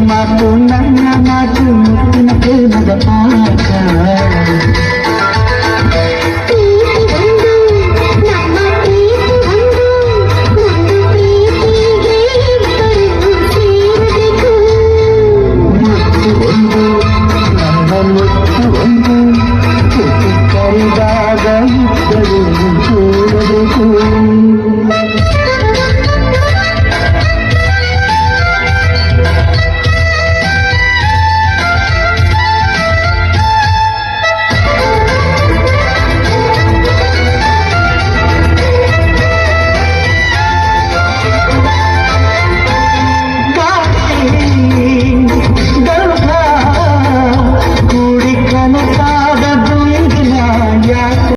ಮಾತು ನನ್ನ ಮಾತು ಮುತ್ತಿನ ಪ್ರೇಮದ ಪಾಠ ಮುತ್ತು ಒಂದು ನನ್ನ ಮುತ್ತು ಒಂದು ತುಟಿ ಕರಿದಾಗ ಇಬ್ಬರು ಕೂಡಬೇಕು